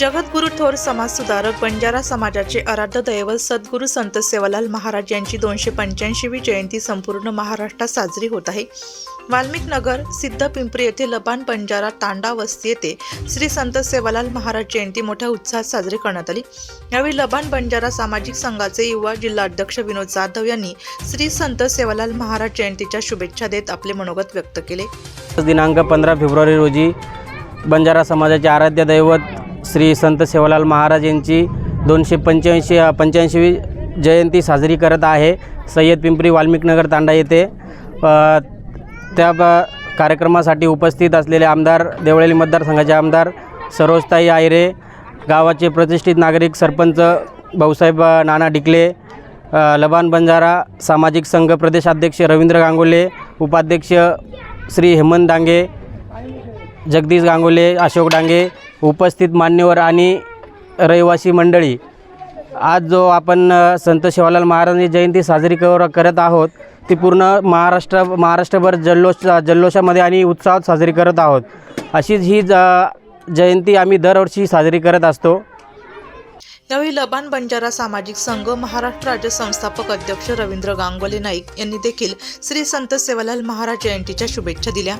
जगद्गुरु थोर समाजसुधारक बंजारा समाजाचे आराध्य दैवत सद्गुरू संत सेवालाल महाराज यांची दोनशे पंच्याऐंशीवी जयंती संपूर्ण महाराष्ट्रात साजरी होत आहे. वाल्मिक नगर सिद्ध पिंपरी येथे लबान बंजारा तांडा वस्ती येथे श्री संत सेवालाल महाराज जयंती मोठ्या उत्साहात साजरी करण्यात आली. यावेळी लबान बंजारा सामाजिक संघाचे युवा जिल्हाध्यक्ष विनोद जाधव यांनी श्री संत सेवालाल महाराज जयंतीच्या शुभेच्छा देत आपले मनोगत व्यक्त केले. दिनांक पंधरा फेब्रुवारी रोजी बंजारा समाजाचे आराध्य दैवत श्री संत सेवालाल महाराज यांची दोनशे पंच्याऐंशी पंच्याऐंशीवी जयंती साजरी करत आहे. सय्यद पिंपरी वाल्मिकनगर तांडा येथे. त्या कार्यक्रमासाठी उपस्थित असलेले आमदार देवळेली मतदारसंघाचे आमदार सरोजताई आयरे गावाचे प्रतिष्ठित नागरिक सरपंच भाऊसाहेब नाना डिकले लबान बंजारा सामाजिक संघ प्रदेशाध्यक्ष रवींद्र गांगुले उपाध्यक्ष श्री हेमंत डांगे जगदीश गांगुले अशोक डांगे उपस्थित मान्यवर आणि रहिवासी मंडळी आज जो आपण संत शिवालाल महाराजांची जयंती साजरी कर करत आहोत ती पूर्ण महाराष्ट्र महाराष्ट्रभर जल्लोष जल्लोषामध्ये आणि उत्साहात साजरी करत आहोत. अशीच ही ज जयंती आम्ही दरवर्षी साजरी करत असतो. यावेळी लबान बंजारा सामाजिक संघ महाराष्ट्र राज्य संस्थापक अध्यक्ष रवींद्र गांगोले नाईक यांनी देखील श्री संत सेवालाल महाराज जयंतीच्या शुभेच्छा दिल्या.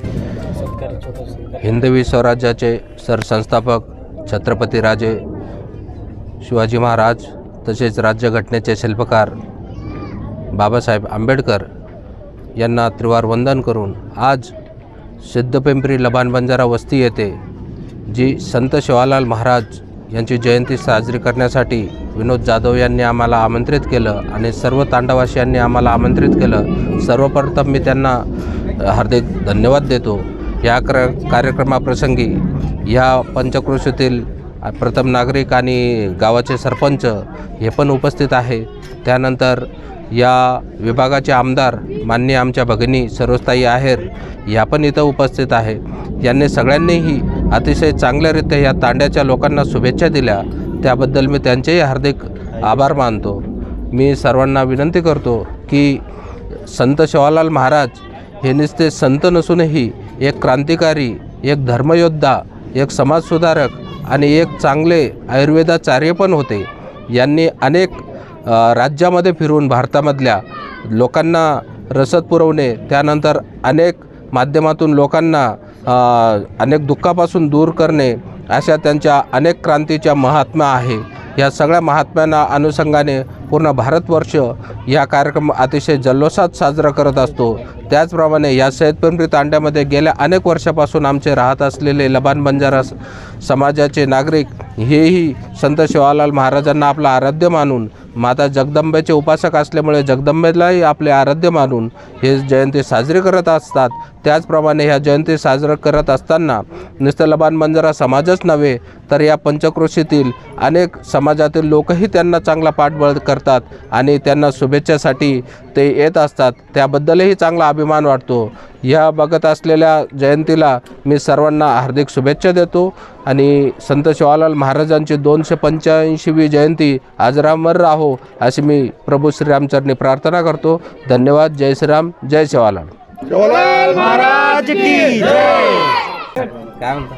हिंदवी स्वराज्याचे सरसंस्थापक छत्रपती राजे शिवाजी महाराज तसेच राज्यघटनेचे शिल्पकार बाबासाहेब आंबेडकर यांना त्रिवार वंदन करून आज सिद्धपिंपरी लबान बंजारा वस्ती येथे जी संत शिवालाल महाराज यांची जयंती साजरी करण्यासाठी विनोद जाधव यांनी आम्हाला आमंत्रित केलं आणि सर्व तांडवासियांनी आम्हाला आमंत्रित केलं. सर्वप्रथम मी त्यांना हार्दिक धन्यवाद देतो. या क्र कार्यक्रमाप्रसंगी या पंचक्रोशीतील प्रथम नागरिक आणि गावाचे सरपंच हे पण उपस्थित आहे. त्यानंतर या विभागाचे आमदार मान्य आमच्या भगिनी सरोजताई आहेर ह्या पण इथं उपस्थित आहे. यांनी सगळ्यांनीही अतिशय चांगल्यारीत्या या तांड्याच्या लोकांना शुभेच्छा दिल्या. त्याबद्दल मी त्यांचेही हार्दिक आभार मानतो. मी सर्वांना विनंती करतो की संत शिवालाल महाराज हे नुसते संत नसूनही एक क्रांतिकारी एक धर्मयोद्धा एक समाजसुधारक आणि एक चांगले आयुर्वेदाचार्य पण होते. यांनी अनेक राज्यामध्ये फिरून भारतामधल्या लोकांना रसद पुरवणे त्यानंतर अनेक माध्यमातून लोकांना अनेक दुःखापासून दूर करणे अशा त्यांच्या अनेक क्रांतीच्या महात्मा आहे. या सगळ्या महात्म्यांना अनुषंगाने पूर्ण भारतवर्ष या कार्यक्रम अतिशय जल्लोषात साजरा करत असतो. त्याचप्रमाणे या सैदपिंपरी तांड्यामध्ये गेल्या अनेक वर्षापासून आमचे राहत असलेले लबान बंजारा समाजाचे नागरिक हेही संत शिवालाल महाराजांना आपला आराध्य मानून माता जगदंबेचे उपासक असल्यामुळे जगदंबेलाही आपले आराध्य मानून हे जयंती साजरी करत असतात. त्याचप्रमाणे ह्या जयंती साजरा करत असताना नुसतं लबान बंजारा समाजच नव्हे तर या पंचक्रोशीतील अनेक समाजातील लोकही त्यांना चांगला पाठबळ करतात आणि त्यांना शुभेच्छासाठी ते येत असतात. त्याबद्दलही चांगला अभिमान वाटतो. या बघत असलेल्या जयंतीला मी सर्वांना हार्दिक शुभेच्छा देतो आणि संत शिवालाल महाराजांची दोनशे पंच्याऐंशीवी जयंती आजरामर राहो अशी मी प्रभू श्रीरामचरणी प्रार्थना करतो. धन्यवाद. जय श्रीराम. जय शिवालाल.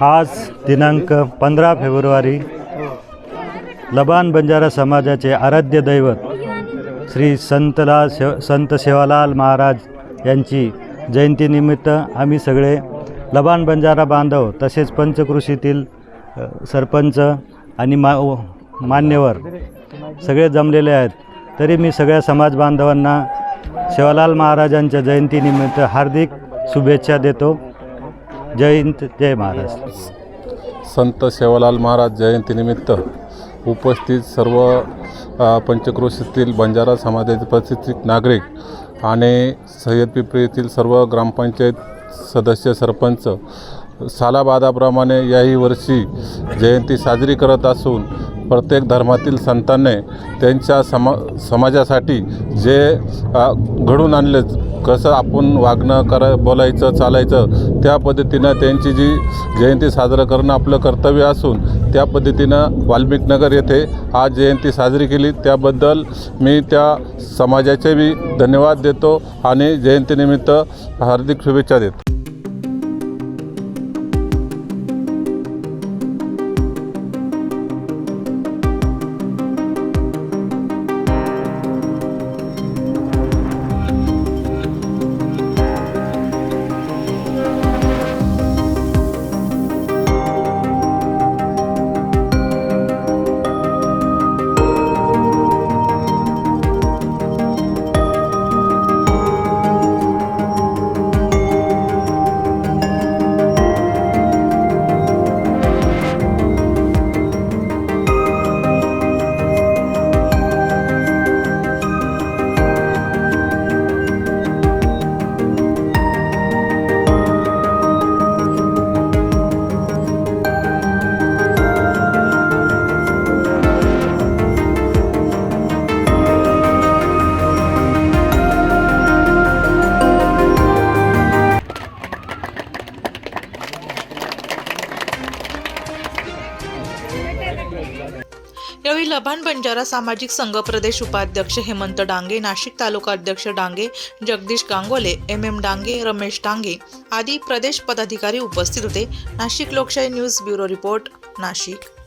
आज दिनांक पंधरा फेब्रुवारी लबान बंजारा समाजाचे आराध्य दैवत श्री संतला शेव संत सेवालाल महाराज यांची जयंतीनिमित्त आम्ही सगळे लबान बंजारा बांधव तसेच पंचकृषीतील सरपंच आणि मा मान्यवर सगळे जमलेले आहेत. तरी मी सगळ्या समाज बांधवांना सेवालाल महाराजांच्या जयंतीनिमित्त हार्दिक शुभेच्छा देतो. जय जय महाराज संत सेवालाल महाराज जयंतीनिमित्त उपस्थित सर्व पंचक्रोशीतील बंजारा समाजाचे प्रतिष्ठित नागरिक आणि सय्यद पिंपरी येथील सर्व ग्रामपंचायत सदस्य सरपंच सालाबादाप्रमाणे याही वर्षी जयंती साजरी करत असून प्रत्येक धर्मातील संतांनी त्यांच्या समा समाजासाठी जे घडून आणले कसं आपण वागणं करा बोलायचं चालायचं त्या पद्धतीनं त्यांची जी जयंती साजरं करणं आपलं कर्तव्य असून त्या पद्धतीनं वाल्मिकनगर येथे आज जयंती साजरी केली. त्याबद्दल मी त्या समाजाचे मी धन्यवाद देतो आणि जयंतीनिमित्त हार्दिक शुभेच्छा देतो. अभान बंजारा सामाजिक संघ प्रदेश उपाध्यक्ष हेमंत डांगे नाशिक तालुका अध्यक्ष डांगे जगदीश गांगोले एम एम डांगे रमेश डांगे आदी प्रदेश पदाधिकारी उपस्थित होते. नाशिक लोकशाही न्यूज ब्युरो रिपोर्ट नाशिक.